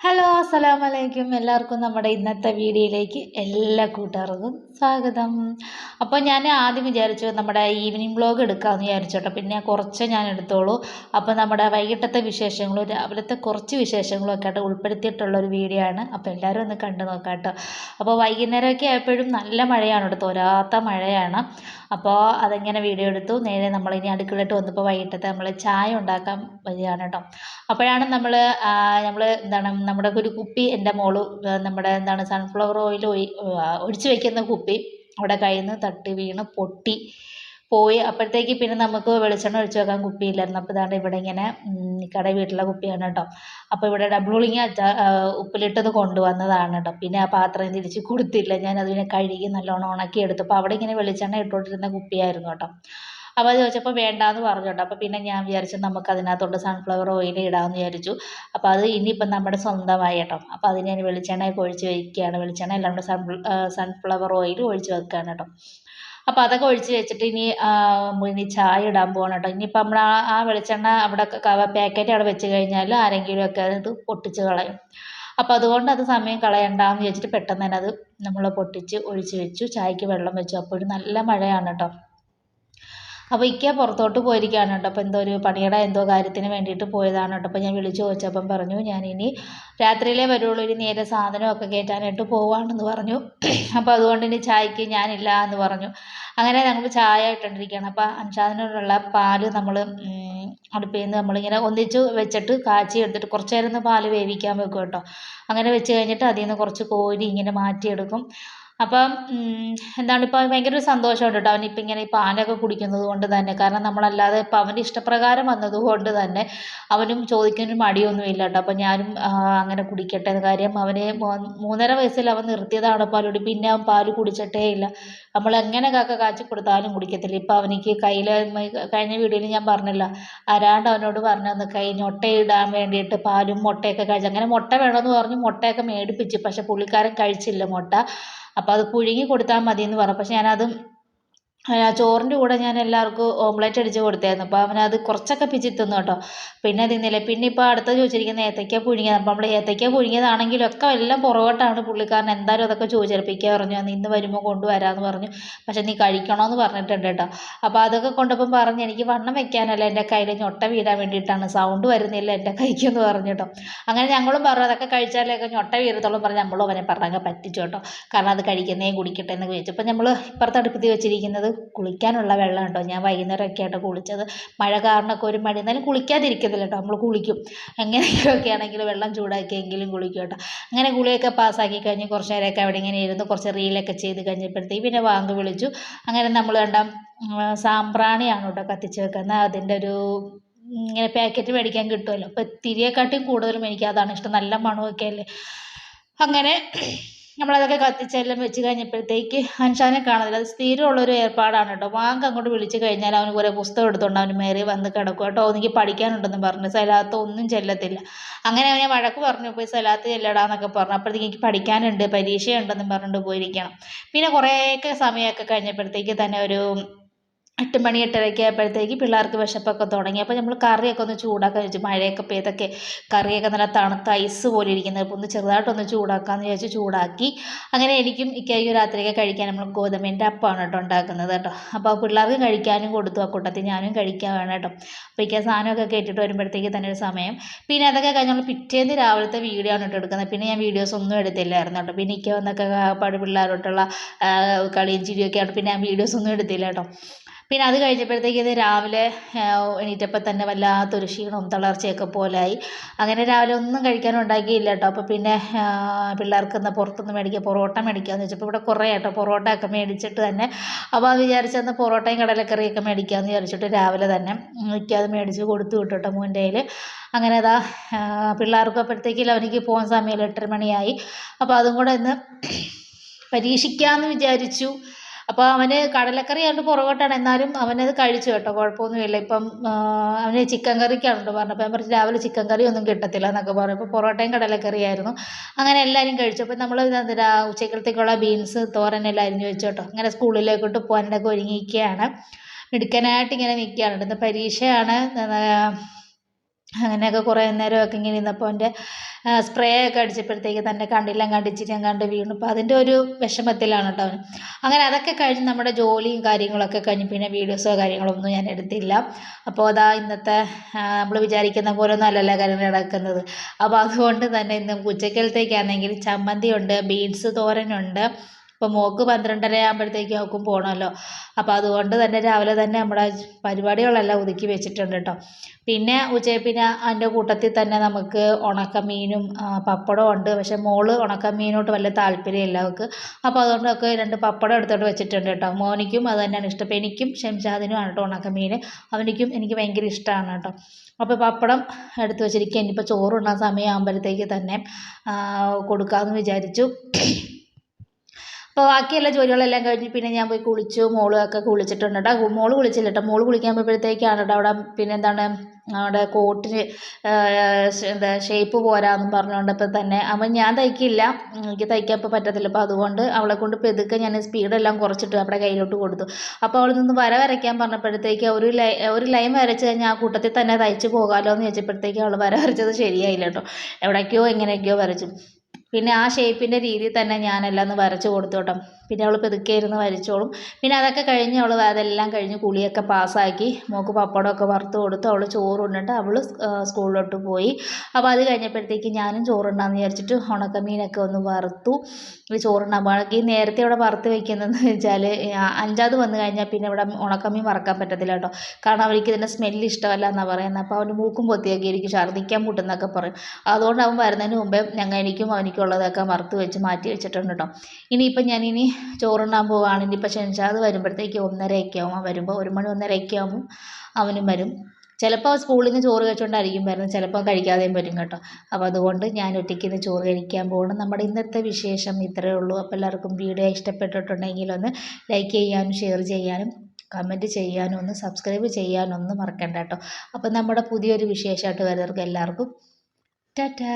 Hello അസ്സലാമു വലൈക്കും എല്ലാവർക്കും നമ്മുടെ ഇന്നത്തെ വീഡിയോയിലേക്ക് എല്ലാ കൂട്ടുകാർക്കും സ്വാഗതം. അപ്പോൾ ഞാൻ ആദ്യം വിചാരിച്ചു നമ്മുടെ ഈവനിങ് ബ്ലോഗ് എടുക്കാമെന്ന് വിചാരിച്ചു കേട്ടോ പിന്നെ കുറച്ച് ഞാൻ എടുത്തോളൂ. അപ്പോൾ നമ്മുടെ വൈകിട്ടത്തെ വിശേഷങ്ങളും രാവിലത്തെ കുറച്ച് വിശേഷങ്ങളും ഒക്കെ ആയിട്ട് ഉൾപ്പെടുത്തിയിട്ടുള്ള ഒരു വീഡിയോ ആണ്. അപ്പോൾ എല്ലാവരും ഒന്ന് കണ്ടു നോക്കാം കേട്ടോ അപ്പോൾ വൈകുന്നേരമൊക്കെ ആയപ്പോഴും നല്ല മഴയാണ്. കേട്ടോ തോരാത്ത മഴയാണ്. അപ്പോൾ അതെങ്ങനെ വീഡിയോ എടുത്തു. നേരെ നമ്മളിനി അടുക്കളയിട്ട് വന്നപ്പോൾ വൈകിട്ടത്തെ നമ്മൾ ചായ ഉണ്ടാക്കാൻ വരികയാണ് കേട്ടോ. അപ്പോഴാണ് നമ്മൾ നമ്മൾ എന്താണ് നമ്മുടെ ഒരു കുപ്പി എന്റെ മോൾ നമ്മുടെ എന്താണ് സൺഫ്ലവർ ഓയിൽ ഒഴിച്ച് വെക്കുന്ന കുപ്പി അവിടെ കയ്യിൽ നിന്ന് തട്ടി വീണ് പൊട്ടി. പോയി. അപ്പോഴത്തേക്ക് പിന്നെ നമുക്ക് വെളിച്ചെണ്ണ ഒഴിച്ച് വെക്കാൻ കുപ്പിയില്ലായിരുന്നു. അപ്പോൾ ഇതാണ്ട് ഇവിടെ ഇങ്ങനെ കട വീട്ടിലെ കുപ്പിയാണ് കേട്ടോ. അപ്പോൾ ഇവിടെ ഡബിൾ ഉളിങ്ങ ഉപ്പിലിട്ടത് കൊണ്ടുവന്നതാണ് കേട്ടോ. പിന്നെ ആ പാത്രം തിരിച്ച് കൊടുത്തില്ല. ഞാൻ അതിനെ കഴുകി നല്ലോണം ഉണക്കി എടുത്തു. അപ്പോൾ അവിടെ ഇങ്ങനെ വെളിച്ചെണ്ണ ഇട്ടുകൊണ്ടിരുന്ന കുപ്പിയായിരുന്നു കേട്ടോ. അപ്പോൾ അത് ചോദിച്ചപ്പോൾ വേണ്ടാന്ന് പറഞ്ഞു കേട്ടോ. അപ്പോൾ പിന്നെ ഞാൻ വിചാരിച്ചു നമുക്ക് അതിനകത്തോട്ട് സൺഫ്ലവർ ഓയിൽ ഇടാമെന്ന് വിചാരിച്ചു. അപ്പോൾ അത് ഇനിയിപ്പം നമ്മുടെ സ്വന്തമായി കേട്ടോ. അപ്പോൾ അതിന് ഞാൻ വെളിച്ചെണ്ണയൊക്കെ ഒഴിച്ച് വയ്ക്കുകയാണ്. വെളിച്ചെണ്ണ എല്ലാം കൂടെ സൺഫ്ലവർ ഓയിൽ ഒഴിച്ച് വെക്കുകയാണ് കേട്ടോ. അപ്പോൾ അതൊക്കെ ഒഴിച്ച് വെച്ചിട്ട് ഇനി ഇനി ചായ ഇടാൻ പോകണം കേട്ടോ. ഇനിയിപ്പോൾ നമ്മൾ ആ ആ വെളിച്ചെണ്ണ അവിടെ പാക്കറ്റ് അവിടെ വെച്ച് കഴിഞ്ഞാൽ ആരെങ്കിലും ഒക്കെ അത് പൊട്ടിച്ച് കളയും. അപ്പോൾ അതുകൊണ്ട് അത് സമയം കളയണ്ടാന്ന് വിചാരിച്ചിട്ട് പെട്ടെന്ന് തന്നെ അത് നമ്മൾ പൊട്ടിച്ച് ഒഴിച്ച് വെച്ചു. ചായക്ക് വെള്ളം വെച്ചു. അപ്പോഴും നല്ല മഴയാണ് കേട്ടോ. അപ്പോൾ ഇക്ക പുറത്തോട്ട് പോയിരിക്കുകയാണ് കേട്ടോ. അപ്പോൾ എന്തോ ഒരു പണിയുടെ എന്തോ കാര്യത്തിന് വേണ്ടിയിട്ട് പോയതാണ് കേട്ടോ. അപ്പോൾ ഞാൻ വിളിച്ചു ചോദിച്ചപ്പം പറഞ്ഞു ഞാൻ ഇനി രാത്രിയിലേ വരുള്ളൂ ഇനി നേരെ സാധനമൊക്കെ കയറ്റാനായിട്ട് പോവാണെന്ന് പറഞ്ഞു. അപ്പോൾ അതുകൊണ്ട് ഇനി ചായക്ക് ഞാനില്ല എന്ന് പറഞ്ഞു. അങ്ങനെ ഞങ്ങൾ ചായ ഇട്ടുകൊണ്ടിരിക്കുകയാണ്. അപ്പോൾ അൻഷാദിനോടുള്ള പാൽ നമ്മൾ അടുപ്പിൽ നിന്ന് നമ്മളിങ്ങനെ ഒന്നിച്ച് വെച്ചിട്ട് കാച്ചി എടുത്തിട്ട് കുറച്ച് നേരം പാൽ വേവിക്കാൻ വെക്കും കേട്ടോ. അങ്ങനെ വെച്ച് കഴിഞ്ഞിട്ട് അതിൽ നിന്ന് കുറച്ച് കോരി ഇങ്ങനെ മാറ്റിയെടുക്കും. അപ്പം എന്താണ് ഇപ്പം ഭയങ്കര ഒരു സന്തോഷമുണ്ട് കേട്ടോ അവനിപ്പം ഇങ്ങനെ ഈ പാലൊക്കെ കുടിക്കുന്നത് കൊണ്ട് തന്നെ. കാരണം നമ്മളല്ലാതെ ഇപ്പം അവന്റെ ഇഷ്ടപ്രകാരം വന്നത് കൊണ്ട് തന്നെ അവനും ചോദിക്കാൻ മടിയൊന്നുമില്ല കേട്ടോ അപ്പം ഞാനും അങ്ങനെ കുടിക്കട്ടെ എന്ന കാര്യം അവനെ മൂന്നര വയസ്സിൽ അവൻ നിർത്തിയതാണ് പാലുടി. പിന്നെ അവൻ പാൽ കുടിച്ചിട്ടേ ഇല്ല. നമ്മൾ എങ്ങനെ കാക്ക കാച്ചി കൊടുത്താലും കുടിക്കത്തില്ല. ഇപ്പം അവനിക്ക് കയ്യിൽ കഴിഞ്ഞ വീഡിയോയിൽ ഞാൻ പറഞ്ഞില്ല ആരാണ്ട് അവനോട് പറഞ്ഞു തന്നു കൈ മുട്ടയിടാൻ വേണ്ടിയിട്ട് പാലും മുട്ടയൊക്കെ കഴിച്ചു അങ്ങനെ മുട്ട വേണമെന്ന് പറഞ്ഞു മുട്ടയൊക്കെ മേടിപ്പിച്ചു. പക്ഷെ പുള്ളിക്കാരൻ കഴിച്ചില്ല മുട്ട. അപ്പോൾ അത് പുഴുങ്ങി കൊടുത്താൽ മതി എന്ന് പറഞ്ഞു. പക്ഷെ ഞാനത് ചോറിന്റെ കൂടെ ഞാൻ എല്ലാവർക്കും ഓംലെറ്റ് അടിച്ച് കൊടുത്തായിരുന്നു. അപ്പോൾ അവനത് കുറച്ചൊക്കെ പിച്ചി തിന്നു കേട്ടോ. പിന്നെ തിന്നില്ല. പിന്നെ ഇപ്പോൾ അടുത്ത ചോദിച്ചിരിക്കുന്നത് ഏത്തയ്ക്ക പുഴുങ്ങിയത് അപ്പോൾ നമ്മൾ ഏത്തയ്ക്ക പുഴുങ്ങിയതാണെങ്കിലും ഒക്കെ എല്ലാം പുറകോട്ടാണ് പുള്ളിക്കാരൻ എന്തായാലും അതൊക്കെ ചോദിച്ചിരിപ്പിക്കുക പറഞ്ഞു. ഇന്ന് വരുമ്പോൾ കൊണ്ടുവരാമെന്ന് പറഞ്ഞു. പക്ഷേ നീ കഴിക്കണമെന്ന് പറഞ്ഞിട്ടുണ്ട് കേട്ടോ. അപ്പോൾ അതൊക്കെ കൊണ്ടപ്പം പറഞ്ഞു എനിക്ക് വണ്ണം വെക്കാനല്ല എന്റെ കയ്യിൽ ഞൊട്ട വീഴാൻ വേണ്ടിയിട്ടാണ്. സൗണ്ട് വരുന്നില്ല എന്റെ കൈക്കെന്ന് പറഞ്ഞു കേട്ടോ. അങ്ങനെ ഞങ്ങളും പറഞ്ഞു അതൊക്കെ കഴിച്ചാലൊക്കെ ഞൊട്ട വീരത്തോളം പറഞ്ഞ് നമ്മളും അവനെ പറഞ്ഞാൽ പറ്റിച്ചു കേട്ടോ. കാരണം അത് കഴിക്കുന്നേ കുടിക്കട്ടെ എന്ന് ചോദിച്ചു അപ്പോൾ നമ്മൾ ഇപ്പുറത്ത് അടുപ്പത്ത് വെച്ചിരിക്കുന്നത് കുളിക്കാനുള്ള വെള്ളം കേട്ടോ ഞാൻ വൈകുന്നേരമൊക്കെ ആയിട്ട് കുളിച്ചത്. മഴ കാരണമൊക്കെ ഒരു മടി. എന്നാലും കുളിക്കാതിരിക്കത്തില്ല കേട്ടോ. നമ്മൾ കുളിക്കും. എങ്ങനെയൊക്കെ ആണെങ്കിലും വെള്ളം ചൂടാക്കിയെങ്കിലും കുളിക്കും കേട്ടോ. അങ്ങനെ കുളിയൊക്കെ പാസ്സാക്കി കഴിഞ്ഞ് കുറച്ച് നേരമൊക്കെ അവിടെ ഇങ്ങനെ ഇരുന്ന് കുറച്ച് റീലൊക്കെ ചെയ്ത് കഴിഞ്ഞപ്പോഴത്തേക്ക് പിന്നെ വാങ്ങ് വിളിച്ചു. അങ്ങനെ നമ്മൾ കണ്ട സാമ്പ്രാണിയാണ് കേട്ടോ കത്തിച്ച് വെക്കുന്നത്. അതിന്റെ ഒരു ഇങ്ങനെ പാക്കറ്റ് മേടിക്കാൻ കിട്ടുമല്ലോ. അപ്പോൾ തിരിയെക്കാട്ടിയും കൂടുതലും എനിക്ക് അതാണ് ഇഷ്ടം. നല്ല മണമൊക്കെ അല്ലേ? അങ്ങനെ നമ്മളതൊക്കെ കത്തിച്ചെല്ലാം വെച്ച് കഴിഞ്ഞപ്പോഴത്തേക്ക് അൻഷാനെ കാണുന്നില്ല. അത് സ്ഥിരമുള്ളൊരു ഏർപ്പാടാണ് കേട്ടോ. വാങ്ക് അങ്ങോട്ട് വിളിച്ചു കഴിഞ്ഞാൽ അവന് കുറേ പുസ്തകം എടുത്തുകൊണ്ട് അവന് മേറി വന്ന് കിടക്കും കേട്ടോ. എനിക്ക് പഠിക്കാനുണ്ടെന്ന് പറഞ്ഞു. സലാത്ത് ഒന്നും ചെല്ലത്തില്ല. അങ്ങനെ അവനെ വഴക്ക് പറഞ്ഞു. പോയി സലാത്ത് ചെല്ലടാന്നൊക്കെ പറഞ്ഞു. അപ്പോഴത്തേക്ക് എനിക്ക് പഠിക്കാനുണ്ട് പരീക്ഷയുണ്ടെന്നും പറഞ്ഞിട്ട് പോയിരിക്കണം. പിന്നെ കുറേയൊക്കെ സമയമൊക്കെ കഴിഞ്ഞപ്പോഴത്തേക്ക് തന്നെ ഒരു എട്ട് മണി എട്ടരയൊക്കെ ആയപ്പോഴത്തേക്ക് പിള്ളേർക്ക് വിശപ്പൊക്കെ തുടങ്ങി. അപ്പോൾ നമ്മൾ കറിയൊക്കെ ഒന്ന് ചൂടാക്കാൻ വെച്ചു മഴയൊക്കെ പെയ്തൊക്കെ കറിയൊക്കെ നല്ല തണുത്ത ഐസ് പോലെ ഇരിക്കുന്നത്. ഒന്ന് ചെറുതായിട്ടൊന്ന് ചൂടാക്കാമെന്ന് വിചാരിച്ച് ചൂടാക്കി. അങ്ങനെ എനിക്കും ഇക്കായി രാത്രിയൊക്കെ കഴിക്കാൻ നമ്മൾ ഗോതമ്പിന്റെ അപ്പമാണ് കേട്ടോ ഉണ്ടാക്കുന്നത് കേട്ടോ. അപ്പോൾ പിള്ളേർക്ക് കഴിക്കാനും കൊടുത്തു ആ കൂട്ടത്തിൽ ഞാനും കഴിക്കാൻ വേണം കേട്ടോ. അപ്പോൾ ഇക്കാ സാധനമൊക്കെ കേട്ടിട്ട് വരുമ്പോഴത്തേക്ക് തന്നെ ഒരു സമയം. പിന്നെ അതൊക്കെ കഴിഞ്ഞ് നമ്മൾ പിറ്റേന്ന് രാവിലത്തെ വീഡിയോ ആണ് കേട്ടോ എടുക്കുന്നത്. പിന്നെ ഞാൻ വീഡിയോസ് ഒന്നും എടുത്തില്ലായിരുന്നു കേട്ടോ. പിന്നെ ഇക്ക വന്നൊക്കെ പാട് പിള്ളേരോട്ടുള്ള കളിയും ചിരിയൊക്കെ ആയിട്ട് പിന്നെ ഞാൻ വീഡിയോസ് ഒന്നും എടുത്തില്ല കേട്ടോ. പിന്നെ അത് കഴിഞ്ഞപ്പോഴത്തേക്ക് ഇത് രാവിലെ എണീറ്റപ്പോൾ തന്നെ വല്ലാത്തൊരു ക്ഷീണവും തളർച്ചയൊക്കെ പോലായി. അങ്ങനെ രാവിലെ ഒന്നും കഴിക്കാനും ഉണ്ടാക്കിയില്ല കേട്ടോ. അപ്പോൾ പിന്നെ പിള്ളേർക്ക് എന്നാൽ പുറത്തുനിന്ന് മേടിക്കുക പൊറോട്ട മേടിക്കാമെന്ന് വെച്ചപ്പോൾ ഇവിടെ കുറേ കേട്ടോ. പൊറോട്ട മേടിച്ചിട്ട് തന്നെ. അപ്പോൾ അത് വിചാരിച്ചെന്നാൽ പൊറോട്ടയും കടലക്കറിയൊക്കെ മേടിക്കാമെന്ന് വിചാരിച്ചിട്ട് രാവിലെ തന്നെ എനിക്ക് അത് മേടിച്ച് കൊടുത്തു വിട്ടു കേട്ടോ മോന്റെ കയ്യിൽ അങ്ങനെ അതാ പിള്ളേർക്ക് അപ്പോഴത്തേക്കില്ല അവനിക്ക് പോകാൻ സമയം എട്ടര മണിയായി. അപ്പോൾ അതും കൂടെ ഇന്ന് പരീക്ഷിക്കാമെന്ന് വിചാരിച്ചു. അപ്പോൾ അവന് കടലക്കറി ആയതുകൊണ്ട് പുറകോട്ടാണ്. എന്നാലും അവനത് കഴിച്ചു കേട്ടോ. കുഴപ്പമൊന്നുമില്ല. ഇപ്പം അവന് ചിക്കൻ കറിക്കാണ് കേട്ടോ പറഞ്ഞപ്പോൾ ഞാൻ പറഞ്ഞു രാവിലെ ചിക്കൻ കറി ഒന്നും കിട്ടത്തില്ല എന്നൊക്കെ പറഞ്ഞു അപ്പോൾ പൊറോട്ടയും കടലക്കറിയായിരുന്നു അങ്ങനെ എല്ലാവരും കഴിച്ചു അപ്പോൾ നമ്മൾ ഉച്ചക്കലത്തേക്കുള്ള ബീൻസ് തോരനെല്ലാം അരിഞ്ഞു വെച്ചു കേട്ടോ. അങ്ങനെ സ്കൂളിലേക്കോട്ട് പോകാനൊക്കെ ഒരുങ്ങിയിരിക്കുകയാണ്. മിടുക്കനായിട്ട് ഇങ്ങനെ നിൽക്കുകയാണ്. പരീക്ഷയാണ് അങ്ങനെയൊക്കെ കുറേ നേരമൊക്കെ ഇങ്ങനെ ഇരുന്നപ്പോൾ എന്റെ സ്പ്രേ ഒക്കെ അടിച്ചപ്പോഴത്തേക്ക് തന്റെ കണ്ണിലും കണ്ടിച്ചിട്ട് ഞാൻ കണ്ട് വീണു. അപ്പോൾ അതിന്റെ ഒരു വിഷമത്തിലാണ് കേട്ടോ അങ്ങനെ അതൊക്കെ കഴിഞ്ഞ് നമ്മുടെ ജോലിയും കാര്യങ്ങളൊക്കെ കഴിഞ്ഞ് പിന്നെ വീഡിയോസോ കാര്യങ്ങളൊന്നും ഞാൻ എടുത്തില്ല. അപ്പോൾ അതാ ഇന്നത്തെ നമ്മൾ വിചാരിക്കുന്ന പോലെ ഒന്നും അല്ലല്ല കാര്യങ്ങൾ നടക്കുന്നത്. അപ്പോൾ അതുകൊണ്ട് തന്നെ ഇന്ന് ഉച്ചക്കലത്തേക്കാണെങ്കിൽ ചമ്മന്തിയുണ്ട് ബീൻസ് തോരനുണ്ട്. അപ്പോൾ മോൾക്ക് പന്ത്രണ്ടര ആകുമ്പോഴത്തേക്കും അവൾക്കും പോകണമല്ലോ അപ്പോൾ അതുകൊണ്ട് തന്നെ രാവിലെ തന്നെ നമ്മുടെ പരിപാടികളെല്ലാം ഒതുക്കി വെച്ചിട്ടുണ്ട് കേട്ടോ. പിന്നെ ഉച്ചയിൽ പിന്നെ അതിന്റെ കൂട്ടത്തിൽ തന്നെ നമുക്ക് ഉണക്കമീനും പപ്പടവും ഉണ്ട്. പക്ഷേ മോൾ ഉണക്കമീനോട്ട് വലിയ താല്പര്യമില്ല അവൾക്ക്. അപ്പോൾ അതുകൊണ്ടൊക്കെ രണ്ട് പപ്പടം എടുത്തോണ്ട് വെച്ചിട്ടുണ്ട് കേട്ടോ. മോനിക്കും അത് തന്നെയാണ് ഇഷ്ടം. എനിക്കും ഷംഷാദിനും ആണ് കേട്ടോ ഉണക്കമീൻ. അവനിക്കും എനിക്ക് ഭയങ്കര ഇഷ്ടമാണ് കേട്ടോ. അപ്പോൾ പപ്പടം എടുത്ത് വെച്ചിരിക്കുക ഇനിയിപ്പോൾ ചോറുണ്ണാൻ സമയമാകുമ്പോഴത്തേക്ക് തന്നെ കൊടുക്കാമെന്ന് വിചാരിച്ചു. അപ്പോൾ ബാക്കിയുള്ള ജോലികളെല്ലാം കഴിഞ്ഞ് പിന്നെ ഞാൻ പോയി കുളിച്ചു മോളൊക്കെ കുളിച്ചിട്ടുണ്ട് കേട്ടോ മോൾ കുളിച്ചില്ല കേട്ടോ മോൾ കുളിക്കാൻ പോയപ്പോഴത്തേക്കാണ് കേട്ടോ അവിടെ പിന്നെ എന്താണ് അവിടെ കോട്ടിന് എന്താ ഷേപ്പ് പോരാന്നും പറഞ്ഞുകൊണ്ടപ്പോൾ തന്നെ. അപ്പം ഞാൻ തയ്ക്കില്ല. എനിക്ക് തയ്ക്കാൻ ഇപ്പോൾ പറ്റത്തില്ല. അപ്പോൾ അതുകൊണ്ട് അവളെ കൊണ്ട് പെതുക്കെ ഞാൻ സ്പീഡെല്ലാം കുറച്ചിട്ട് അവിടെ കയ്യിലോട്ട് കൊടുത്തു. അപ്പോൾ അവൾ നിന്ന് വര വരയ്ക്കാൻ പറഞ്ഞപ്പോഴത്തേക്ക് ഒരു ലൈ ഒരു ലൈൻ വരച്ച് കഴിഞ്ഞാൽ ആ കൂട്ടത്തിൽ തന്നെ തയ്ച്ച് പോകാമല്ലോ എന്ന് ചോദിച്ചപ്പോഴത്തേക്ക് അവൾ വര വരച്ചത് ശരിയായില്ല കേട്ടോ എവിടേക്കോ എങ്ങനെയൊക്കെയോ വരച്ചു. പിന്നെ ആ ഷേപ്പിന്റെ രീതിയിൽ തന്നെ ഞാനെല്ലാം ഒന്ന് വരച്ച് കൊടുത്തു പിന്നെ അവൾ പെതുക്കെ ഇരുന്ന് വരച്ചോളും പിന്നെ അതൊക്കെ കഴിഞ്ഞ് അവൾ അതെല്ലാം കഴിഞ്ഞ് കുളിയൊക്കെ പാസ്സാക്കി മോൾക്ക് പപ്പടമൊക്കെ വറുത്ത് കൊടുത്ത് അവൾ ചോറുണ്ടിട്ട് അവൾ സ്കൂളിലോട്ട് പോയി. അപ്പോൾ അത് കഴിഞ്ഞപ്പോഴത്തേക്ക് ഞാനും ചോറുണ്ടാന്ന് വിചാരിച്ചിട്ട് ഉണക്കമീനൊക്കെ ഒന്ന് വറുത്തു. ചോറുണ്ടാൻ ഈ നേരത്തെ ഇവിടെ വറുത്ത് വെക്കുന്നതെന്ന് വെച്ചാൽ അഞ്ചാമത് വന്നു കഴിഞ്ഞാൽ പിന്നെ ഇവിടെ ഉണക്കമീൻ വറക്കാൻ പറ്റത്തില്ല കേട്ടോ. കാരണം അവർക്ക് ഇതിന്റെ സ്മെല്ല് ഇഷ്ടമല്ല എന്നാണ് പറയുന്നത് അപ്പോൾ അവന് മൂക്കും പൊത്തിയൊക്കെ ഇരിക്കും ഛർദ്ദിക്കാൻ പൊട്ടുന്നൊക്കെ പറയും. അതുകൊണ്ട് അവൻ വരുന്നതിന് മുമ്പേ ഞങ്ങൾ എനിക്കും അവനിക്കുള്ളതൊക്കെ വറുത്ത് വെച്ച് മാറ്റി വെച്ചിട്ടുണ്ട് കേട്ടോ. ഇനിയിപ്പം ഞാനിനി ചോറുണ്ണാൻ പോവുകയാണ് ഇനിയിപ്പോൾ ഷെൻഷാദ് വരുമ്പോഴത്തേക്ക് ഒന്നരയൊക്കെ ആവും. വരുമ്പോൾ ഒരു മണി ഒന്നരയൊക്കെ ആകുമ്പോൾ അവനും വരും. ചിലപ്പോൾ സ്കൂളിൽ നിന്ന് ചോറ് കഴിച്ചുകൊണ്ടായിരിക്കും വരുന്നത്. ചിലപ്പോൾ കഴിക്കാതെയും വരും കേട്ടോ. അപ്പോൾ അതുകൊണ്ട് ഞാൻ ഒറ്റയ്ക്ക് ഇന്ന് ചോറ് കഴിക്കാൻ പോകണം. നമ്മുടെ ഇന്നത്തെ വിശേഷം ഇത്രയേ ഉള്ളൂ. അപ്പോൾ എല്ലാവർക്കും വീഡിയോ ഇഷ്ടപ്പെട്ടിട്ടുണ്ടെങ്കിൽ ഒന്ന് ലൈക്ക് ചെയ്യാനും ഷെയർ ചെയ്യാനും കമന്റ് ചെയ്യാനും ഒന്ന് സബ്സ്ക്രൈബ് ചെയ്യാനും ഒന്ന് മറക്കണ്ട കേട്ടോ. അപ്പോൾ നമ്മുടെ പുതിയൊരു വിശേഷമായിട്ട് വരുന്നവർക്ക് എല്ലാവർക്കും ടാറ്റാ.